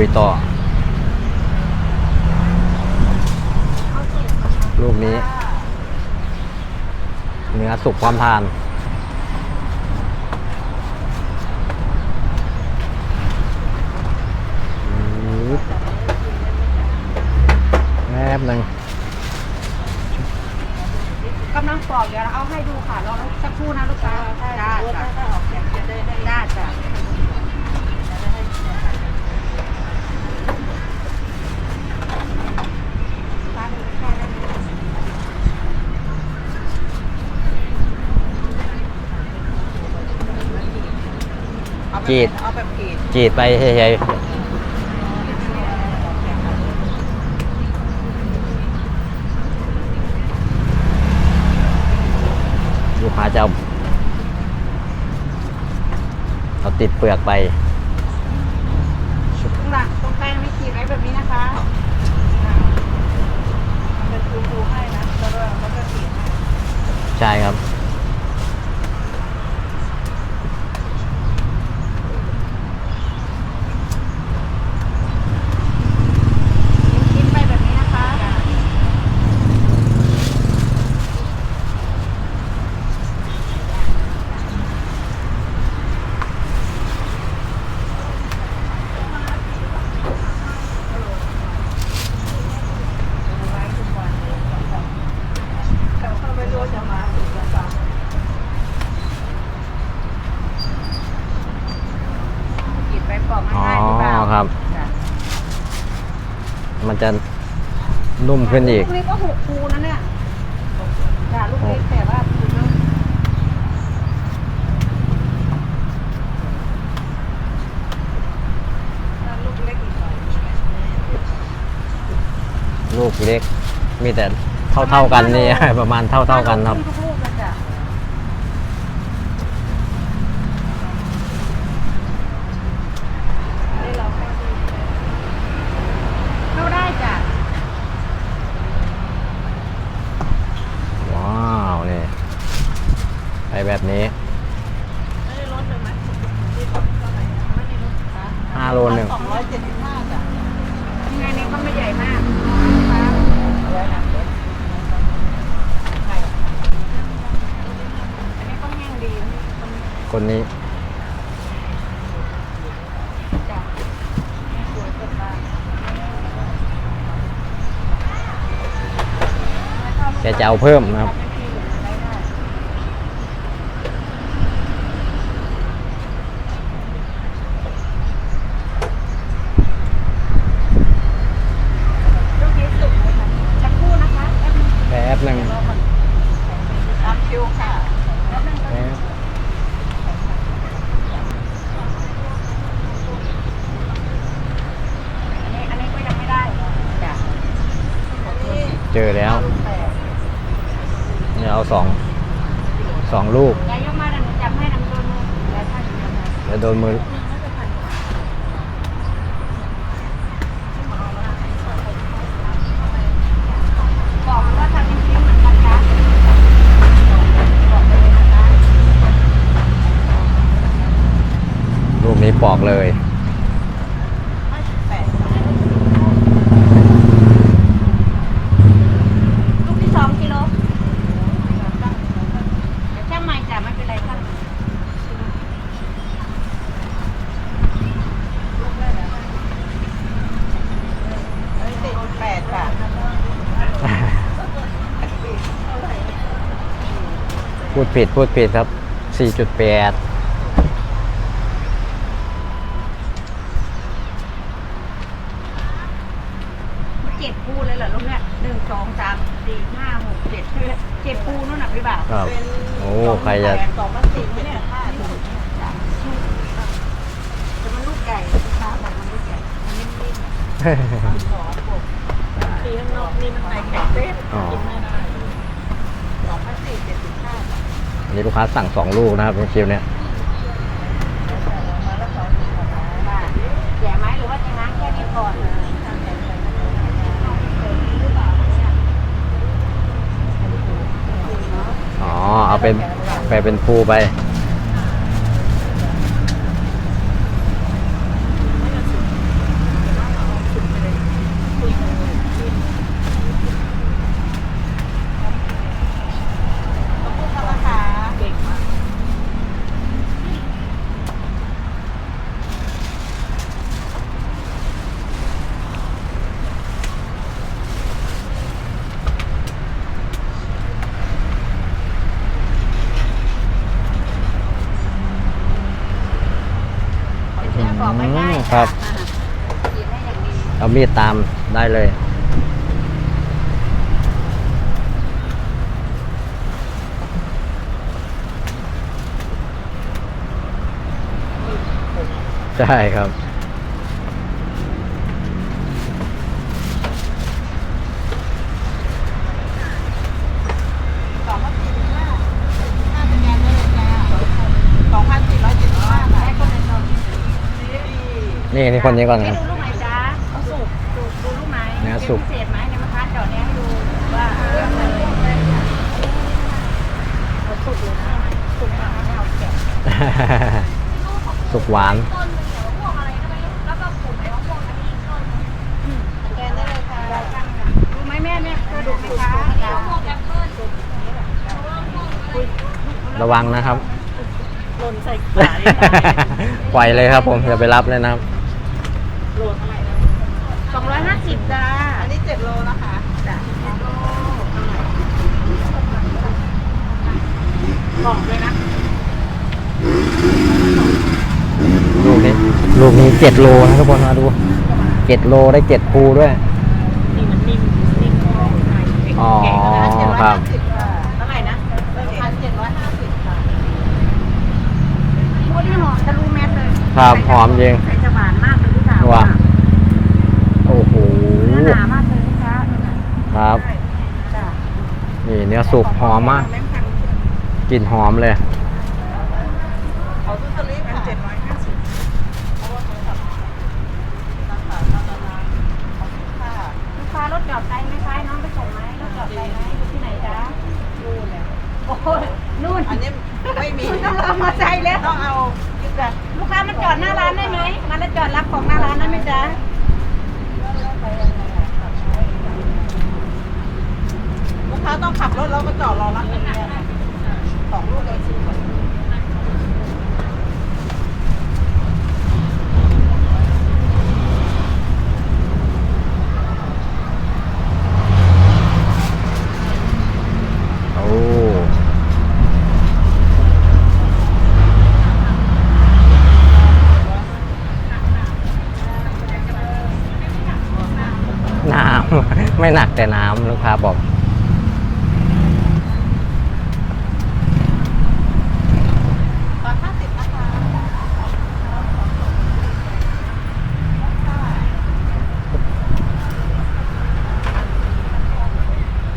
ลุยต่อ ลูกนี้ เนื้อสุกความทานอืดแป๊บหนึ่งกำลังปอกเดี๋ยวเราเอาให้ดูค่ะรอสักครู่นะลูกค้าจ้าจ้าจ้า จ้าเอาแบบกรีดจีดไปเฉยๆลูกค้าจะเอาเอาติดเปลือกไปตรงหลังตรงแป้งไม่ขีดไว้แบบนี้นะคะเป็นฟูๆให้นะแล้วก็แล้วก็ขีดให้ใช่ครับ ชิ้นไปแบบนี้นะคะ ขีดไปปอก อ๋อ ง่ายๆหรือเปล่า ครับ จ้ะ มัน จะนุ่มขึ้นอีก ลูกนี้ก็หกภูนะเนี่ยจ้ะลูกเล็กแต่ว่าภูนึงลูกเล็กอีกหน่อยลูกเล็ก มีแต่เท่าเท่าๆกันนี่ ประมาณเท่าเท่าๆกันครับทุกลูกเลยจ้ะเข้าได้จ้ะ ว้าวนี่ไปแบบนี้ ไม่ได้ลดเลยไหมที่เท่าไหร่อะไม่ได้ลดค่ะ ห้า โลหนึ่งสองร้อยเจ็ดสิบห้าจ้ะยังไงนี่ก็ไม่ใหญ่มากนะคะอาไว้นะใช่อันนี้ก็แห้งดีมันคนนี้จ้ะไม่สวยเกินไปแกจะเอาเพิ่มนะครับ ลูกนี้สุกเลยค่ะสักครู่นะคะแป๊บนึง แป๊บหนึ่ง รอก่อนตามคิวค่ะแป๊บนึง แป๊บ อันนี้อันนี้ก็ยังไม่ได้จ้ะอันนี้ เจอแล้วแปดเนี่ยเอาสองสองลูกยายยกมาแล้วหนูจับให้นำตัวมือยายท่านจับให้เดี๋ยวโดนมือบอกว่าทำจริงๆเหมือนกันนะลูกนี้ปอกเลย แปดลูกที่สองกิโลเดี๋ยวช่างใหม่จ้ะไม่เป็นไรช่างสี่แปดค่ะ พูดผิดพูดผิดครับ 4.8เจ็ดปูเลยเหรอลูกเนี่ยหนึ่งสองสามสี่ห้าหกเจ็ดใช่ไหมเจ็ดปูนู่นน่ะพี่บ่าวครับ โอ้ ใครจะสองพลาสติกไหมเนี่ยห้าถุงแต่มันลูกไก่ลูกค้าบอกมันลูกไก่มันนิ่มๆมันหอมกบที่ข้างนอกนี่มันไก่แข็งเต้นอ๋อกินไม่ได้สองพลาสติกเจ็ดสิบห้าบาท อันนี้ลูกค้าสั่งสองลูกนะครับในคิวเนี่ยแย่ไหมหรือว่าจะง้างแค่นี้ก่อนนะทำแต่เสร็จหรือเปล่าเนี่ยอ๋อ เอาเป็นไปเป็นฟูไป เป อกง่ายอืมๆครับอ่ากินได้อย่างดีเอามีดตามได้เลย ใช่ครับ สองพันสี่สิบห้าห้าสแกนได้เลยจ้าสองพันสี่ร้อยเจ็ดสิบห้าค่ะให้คนในซองที่ นี่นี่คนนี้ก่อนคให้รับดูลูกไหนจ๊ะเอาสุกสุกดูลูกไหนเนื้อสุก เป็นพิเศษไหมในมะพร้าวเจาะเนี้ยให้ดูว่าเลือกเลยเอาสุกเลยนะสุกมากไม่เอาแกะสุกหวานต้นเหนียวพวกอะไรก็ไม่รู้แล้วก็ปลูกไอ้มะม่วงอันนี้ต้นสแกนได้เลยค่ะดูไหมแม่แม่เคยดูไหมคะเดี๋ยวพวกแอปเปิ้ลสุกระวังนะครับ หล่นใส่ขาปล่อยเลยครับผมอย่าไปรับเลยนะครับ โลเท่าไหร่นะสองร้อยห้าสิบจ้าอันนี้เจ็ดโลนะคะจ้ะเจ็ดโลกล่องด้วยนะลูกนี้ลูกนี้เจ็ดโลนะทุกคนมาดูเจ็ดโลได้เจ็ดภูด้วย นี่มันนิ่มนิ่มมากเลยอ๋อแกะแล้วนะครับเท่าไหร่นะพันเจ็ดร้อยห้าสิบค่ะพวกนี้หอมทะลุแมสเลย ครับหอมจริง วว่าโอ้โห เนื้อหนามากเลยนะคะครับ จ้ะนี่เนื้อสุกหอมมากกลิ่นหอมเลยเขาตุ้สลิปเจ็ดร้อยห้าสิบลูกค้ารถจอดไกลไหมคะน้องไปส่งไหมรถจอดไกลไหมอยู่ที่ไหนจ๊ะนู่นเลยโอ้ยนู่นอันนี้ไม่มีต้องรอมาใจแล้ว ต้องเอาจ้ะลูกค้ามาจอดหน้าร้านได้ไหมมาแล้ว จอดรับของหน้าร้านได้ไหมจ๊ะลูกค้าต้องขับรถแล้วก็จอดรอรับเงินเนี่ยสองลูกเลยสิโอ้น้ำ ไม่หนักแต่น้ำลูกค้าบอก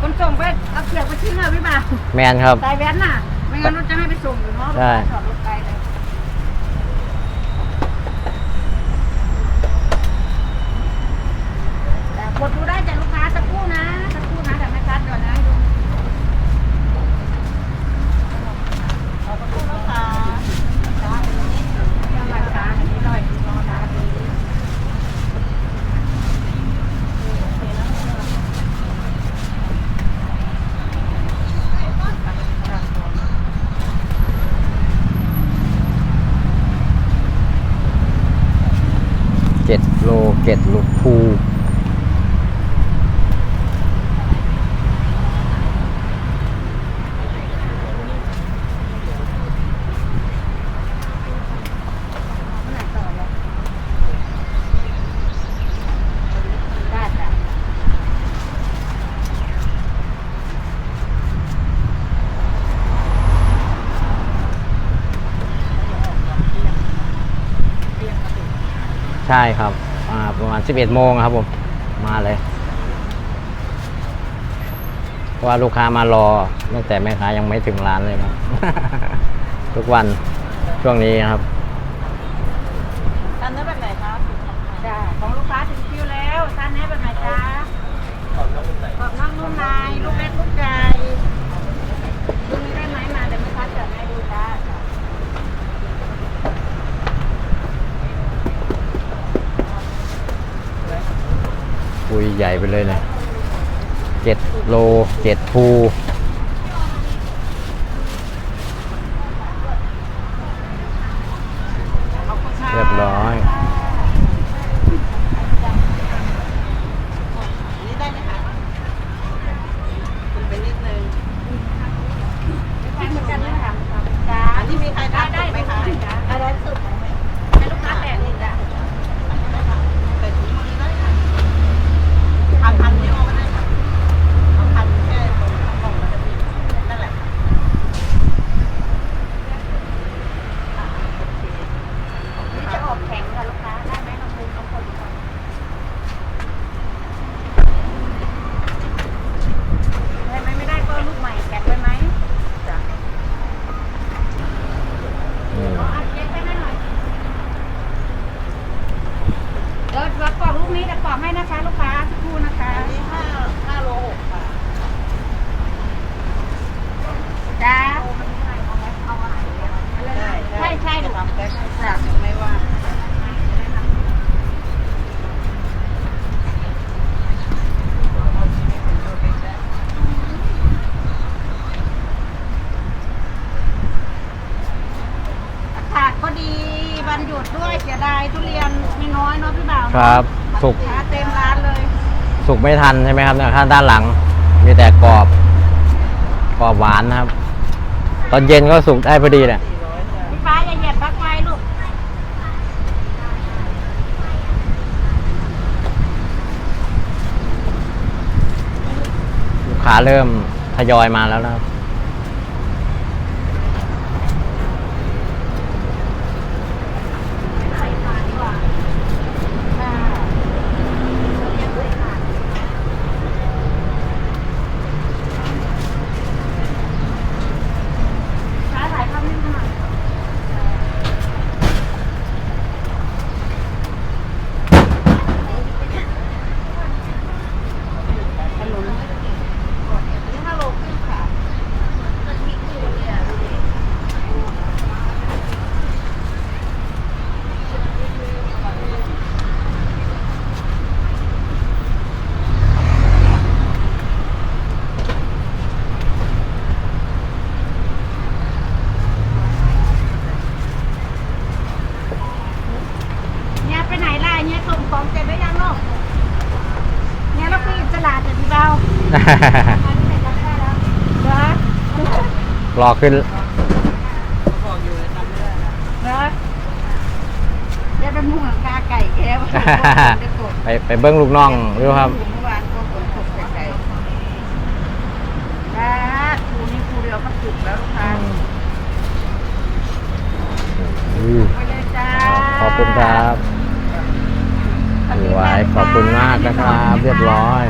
คนส่งไปเอาเขียกไปทิ้งเลยพี่บ่าวแมนครับ สายแว้นน่ะ ไม่งั้นรถจะให้ไปส่งอยู่เนาะใช่จอดรถไกลเลยแต่กดดูได้จากลูกค้าสักครู่นะสักครู่นะแต่ไม่คัดก่อนนะดู ขอบคุณนะคะ ยังไงคะอันนี้หน่อยรอนะดี เจ็ดโลเจ็ดลูกภู เมื่อไหร่ต่อแล้วได้จ้ะ ใช่ครับอ่าประมาณ 11โมงครับผมมาเลยว่าลูกค้ามารอตั้งแต่แม่ค้ายังไม่ถึงร้านเลยครับ ทุกวันช่วงนี้ครับอันนั้นแบบไหนคะจ้ะของลูกค้าถึงคิวแล้วทานแน่แบบไหนจ๊ะกรอบนอกนุ่มนกรอบนอกนุ่มในลูกเล็กลูกใหญ่ดูนี้ได้ไหมมาเดี๋ยวแม่ค้าจัดให้ดูจ้า ปุ ยใหญ่ไปเลยเนี่ยเจ็ดโลเจ็ดภู ขอบคุณค่ะ เรียบร้อย อันนี้ได้ไหมคะคุณไปนิดนึง ใช้เหมือนกันไหมคะจ้า อันนี้มีใคร ได้ ทำ ได้ ไหมคะ จ้าอะไรสุดให้ลูกค้าแตะนี่จ้ะ ทุเรียนมีน้อยเนาะพี่บ่าว ครับสุกขาเต็มร้านเลยสุกไม่ทันใช่ไหมครับเนี่ยข้างด้านหลัง มีแต่กรอบกรอบหวานนะครับ ตอนเย็นก็สุกได้พอดีแหละพี่ฟ้าอย่าเหยียบปลั๊กไฟลูกลูกค้าเริ่มทยอยมาแล้วนะครับ ใส่ฝาดีกว่าค่ะฟ้าถ่ายภาพนิ่งหน่อยขนมนี่ฮัลโหลขึ้นค่ะ เนี่ยไปไหนล่ะเนี่ยส่งของเสร็จหรือยังลูกเนี่ยเราคุยอิสระแต่พี่เบาอันนี้ไหนจะได้แล้วเหรอ รอขึ้น บอกอยู่เลยจำไม่ได้นะเหรอจะเป็นหมูหลังคาไก่แก้วจะกดไปไปเบิ้งลูกน้องดูครับ เมื่อวานก็ฝนตกไก่นะครูนี่ครูเดียวก็สุกแล้วลูกค้าอืมไปเลยจ้าขอบคุณครับสวยขอบคุณมากนะครับ เรียบร้อย